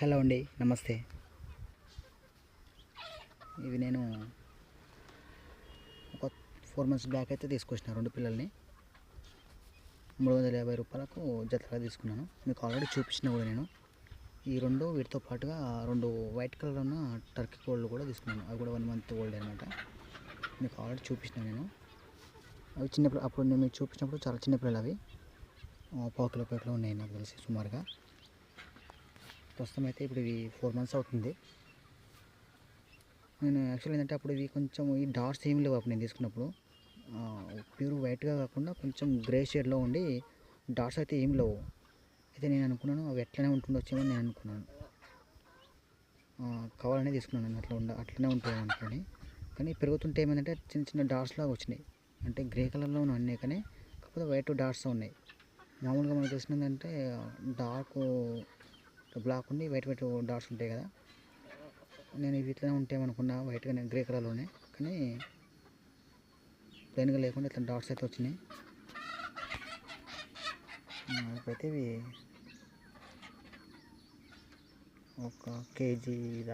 Hello అండి నమస్తే. ఇవి నేను ఒక ఫోర్ మంత్స్ బ్యాక్ అయితే తీసుకొచ్చిన రెండు పిల్లల్ని. మూడు వందల యాభై రూపాయలకు జతగా తీసుకున్నాను. మీకు ఆల్రెడీ చూపించిన కూడా నేను. ఈ రెండు వీటితో పాటుగా రెండు వైట్ కలర్ ఉన్న టర్కీ కోళ్ళు కూడా తీసుకున్నాను. అవి కూడా వన్ మంత్ ఓల్డ్ అనమాట మీకు ఆల్రెడీ చూపించిన నేను. అవి చిన్నప్పుడు అప్పుడు నేను మీకు చూపించినప్పుడు చాలా చిన్నపిల్లలు అవి. ఆ, పావు కిలో ఉన్నాయి నాకు తెలిసి సుమారుగా. ప్రస్తుతం అయితే ఇప్పుడు ఇవి ఫోర్ మంత్స్ అవుతుంది. నేను యాక్చువల్ ఏంటంటే అప్పుడు ఇవి కొంచెం ఈ డార్క్స్ ఏం లేవు అప్పుడు నేను తీసుకున్నప్పుడు ప్యూర్ వైట్గా కాకుండా కొంచెం గ్రే షేడ్లో ఉండి డాట్స్ అయితే ఏం లేవు. అయితే నేను అనుకున్నాను అవి ఎట్లనే ఉంటుండొచ్చేమో అని నేను అనుకున్నాను. కావాలనే తీసుకున్నాను నేను అట్లా ఉండ అట్లనే ఉంటుంది అనుకోని కానీ పెరుగుతుంటే ఏమైందంటే చిన్న చిన్న డాట్స్ లాగా వచ్చినాయి. అంటే గ్రే కలర్లో ఉన్నాయి కానీ కాకపోతే వైట్ డాట్స్ ఉన్నాయి. మామూలుగా మనకు తెలిసినందంటే డార్క్ బ్లాక్ ఉండి వైట్ వైట్ డాట్స్ ఉంటాయి కదా. నేను ఇవి ఇట్లనే ఉంటాయేమనుకున్నా వైట్గా గ్రే కలర్లోనే. కానీ ప్లెయిన్గా లేకుండా ఇట్లా డాట్స్ అయితే వచ్చినాయి. ఆ, ఇప్పుడైతే ఇవి ఒక కేజీ